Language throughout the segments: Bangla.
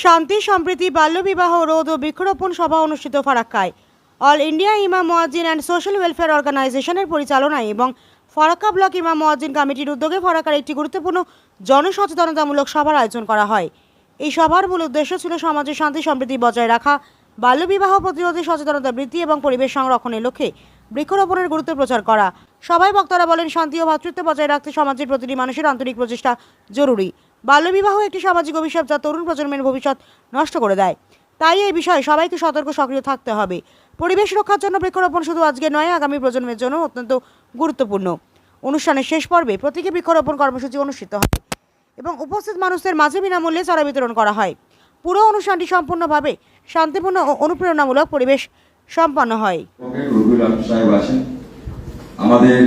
শান্তি, সম্প্রীতি, বাল্যবিবাহ, রোধ ও বৃক্ষরোপণ সভা অনুষ্ঠিত ফারাক্কায়। অল ইন্ডিয়া ইমাম মোয়াজ্জিন অ্যান্ড সোশ্যাল ওয়েলফেয়ার অর্গানাইজেশনের পরিচালনায় এবং ফারাক্কা ব্লক ইমাম মোয়াজ্জিন কমিটির উদ্যোগে ফারাক্কার একটি গুরুত্বপূর্ণ জনসচেতনতামূলক সভার আয়োজন করা হয়। এই সভার মূল উদ্দেশ্য ছিল সমাজে শান্তি, সম্প্রীতি বজায় রাখা, বাল্যবিবাহ প্রতিরোধে সচেতনতা বৃদ্ধি এবং পরিবেশ সংরক্ষণের লক্ষ্যে বৃক্ষরোপণের গুরুত্ব প্রচার করা। সবাই বক্তারা বলেন, শান্তি ও ভ্রাতৃত্ব বজায় রাখতে সমাজের প্রতিটি মানুষের আন্তরিক প্রচেষ্টা জরুরি। বাল্যবিবাহ একটি সামাজিক অভিশাপ যা তরুণ প্রজন্মের ভবিষ্যৎ নষ্ট করে দেয়। তাই এই বিষয়ে সবাইকে সতর্ক সক্রিয় থাকতে হবে। পরিবেশ রক্ষার জন্য বৃক্ষরোপণ শুধু আজকে নয়, আগামী প্রজন্মের জন্য অত্যন্ত গুরুত্বপূর্ণ। অনুষ্ঠানের শেষ পর্বে প্রতীকী বৃক্ষরোপণ কর্মসূচি অনুষ্ঠিত হয় এবং উপস্থিত মানুষদের মাঝে বিনামূল্যে চারা বিতরণ করা হয়। পুরো অনুষ্ঠানটি সম্পূর্ণভাবে শান্তিপূর্ণ ও অনুপ্রেরণামূলক পরিবেশ সম্পন্ন হয়। আমাদের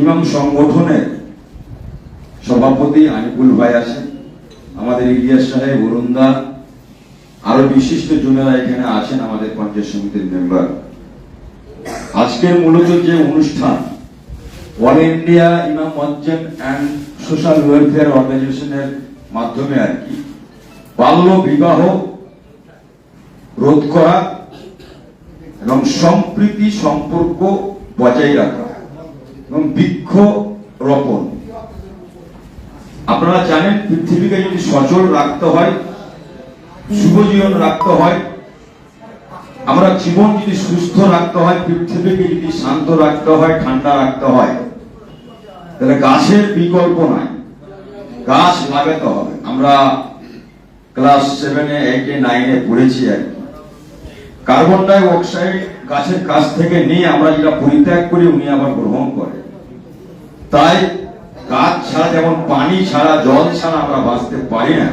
ইমাম সংগঠনের সভাপতি আনিকুল ভাই আছেন আমাদের ইলিয়াস সাহেব, অরুণদা, আরও বিশিষ্ট জনেরা এখানে আছেন আমাদের পঞ্চায়েত সমিতির মেম্বার। আজকের মূলত যে অনুষ্ঠান অল ইন্ডিয়া ইমাম মঞ্চন অ্যান্ড সোশ্যাল ওয়েলফেয়ার অর্গানাইজেশনের মাধ্যমে আর কি, বাল্য বিবাহ রোধ করা এবং সম্প্রীতি সম্পর্ক বজায় রাখা এবং বৃক্ষ রোপণ। আপনারা জানেন, পৃথিবীকে যদি সচল রাখতে হয়, শুভ জীবন রাখতে হয়, আমরা জীবন যদি সুস্থ রাখতে হয়, পৃথিবীকে যদি শান্ত রাখতে হয়, ঠান্ডা রাখতে হয়, তাহলে গাছের বিকল্প নাই। গাছ লাগাতে হবে। আমরা ক্লাস সেভেনে এইটে নাইনে পড়েছি আর কার্বন ডাই অক্সাইড গাছের কাছ থেকে নিয়ে আমরা যেটা পরিত্যাগ করি, উনি আবার গ্রহণ করে। তাই গাছ ছাড়া, যেমন পানি ছাড়া, জল ছাড়া আমরা বাঁচতে পারি না,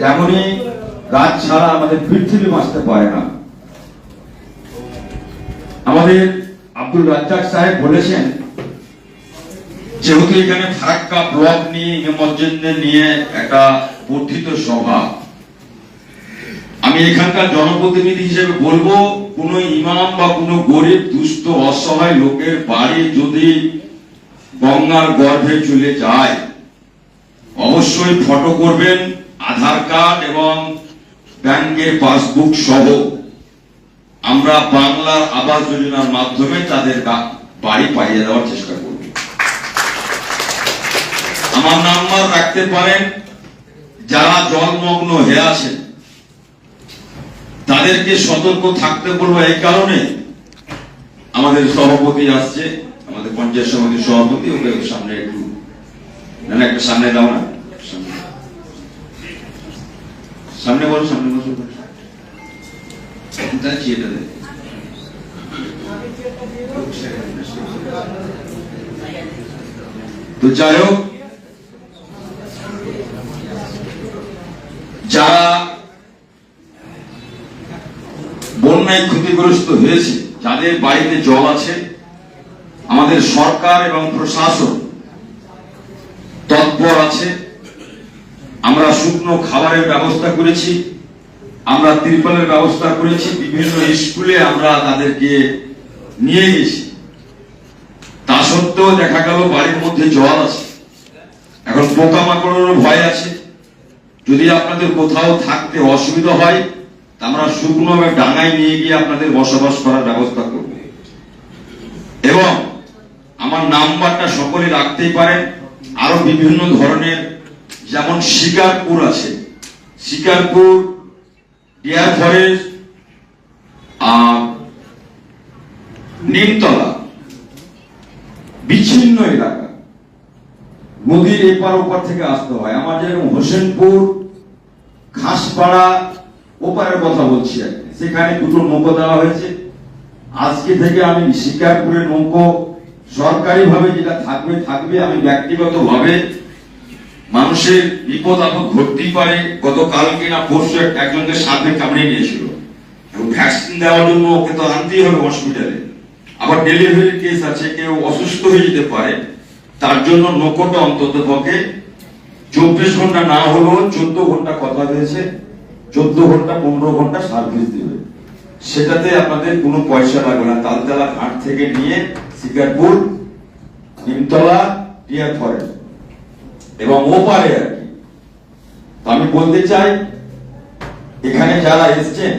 তেমনি গাছ ছাড়া আমাদের পৃথিবী বাঁচতে পারে না। আমাদের আব্দুল রাজ্জাক সাহেব বলেছেন, যেহেতু এখানে ফারাক্কা ব্লক নিয়ে ইমামজ্জেনদের নিয়ে একটা বর্ধিত সভা, আমি এখানকার জনপ্রতিনিধি হিসেবে বলব, কোন ইমাম বা কোন গরিব, দুস্থ, অসহায় লোকের বাড়ি যদি গঙ্গার গর্ভে চলে যায়। অবশ্যই ফটো করবেন, আধার কার্ড এবং ব্যাংকের পাসবুক সহ। আমরা বাংলার আবাস যোজনার মাধ্যমে তাদের বাড়ি পাইয়ে দেওয়ার চেষ্টা করব। আমার নাম্বার রাখতে পারেন। যারা জলমগ্ন হয়ে আছেন, তাদেরকে সতর্ক থাকতে বলব এই কারণে। আমাদের সভাপতি আসছে। আমাদের পঞ্চায়েত সমিতির সভাপতি ওকে সামনে একটু না না, একটা সামনে দাও না সামনে। বলো সামনে বসো। তো যাই হোক যারা বন্যায় ক্ষতিগ্রস্ত হয়েছে যাদের বাড়িতে জল আছে সরকার এবং প্রশাসন তৎপর আছে। আমরা শুকনো খাবারের ব্যবস্থা করেছি, আমরা ত্রিপলের ব্যবস্থা করেছি, বিভিন্ন স্কুলে আমরা তাদেরকে নিয়ে গেছি। তা সত্ত্বেও দেখা গেল বাড়ির মধ্যে জল আছে। এখন পোকামাকড়েরও ভয় আছে। যদি আপনাদের কোথাও থাকতে অসুবিধা হয়, তা আমরা শুকনো ডাঙায় নিয়ে গিয়ে আপনাদের বসবাস করার ব্যবস্থা করব। এবং আমার নাম্বারটা সকলে রাখতেই পারেন। আরও বিভিন্ন ধরনের, যেমন শিকারপুর আছে। শিকারপুর, ডিয়ার ফরেস্ট, আর নিমতলা। বিচ্ছিন্ন এলাকা। নদীর এপার ওপার থেকে আসতে হয়। আমার যেরকম হোসেনপুর, ঘাসপাড়া, ওপারের কথা বলছি সেখানে দুটো নৌকো দেওয়া হয়েছে। আজকে থেকে আমি শিকারপুরের নৌকো সরকারি ভাবে যেটা থাকবে থাকবে, আমি ব্যক্তিগত ভাবে মানুষের বিপদ আপদ ঘটতেই পারে। গতকালকে না পরশু এক- একজনকে সাপে কামড়ে নিয়েছিল। এবং ভ্যাকসিন দেওয়ার জন্য ওকে তো আনতেই হবে হসপিটালে আবার ডেলিভারি কেস আছে, কেউ অসুস্থ হয়ে যেতে পারে। তার জন্য নৌকোটা অন্তত পক্ষে চব্বিশ ঘণ্টা না হলেও চোদ্দ ঘণ্টা কথা হয়েছে চোদ্দ ঘণ্টা, পনেরো ঘণ্টা সার্ভিস দিবে। সেটাতে আপনাদের কোনো পয়সা লাগবে না। তালতলা ঘাট থেকে নিয়ে শিকারপুর নিমতলা টিয়ার ফরেস্ট এবং ওপারে আর কি। আমি বলতে চাই, এখানে যারা এসছেন,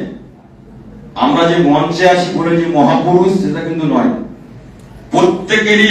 আমরা যে মঞ্চে আসি বলে যে মহাপুরুষ, সেটা কিন্তু নয়। প্রত্যেকেরই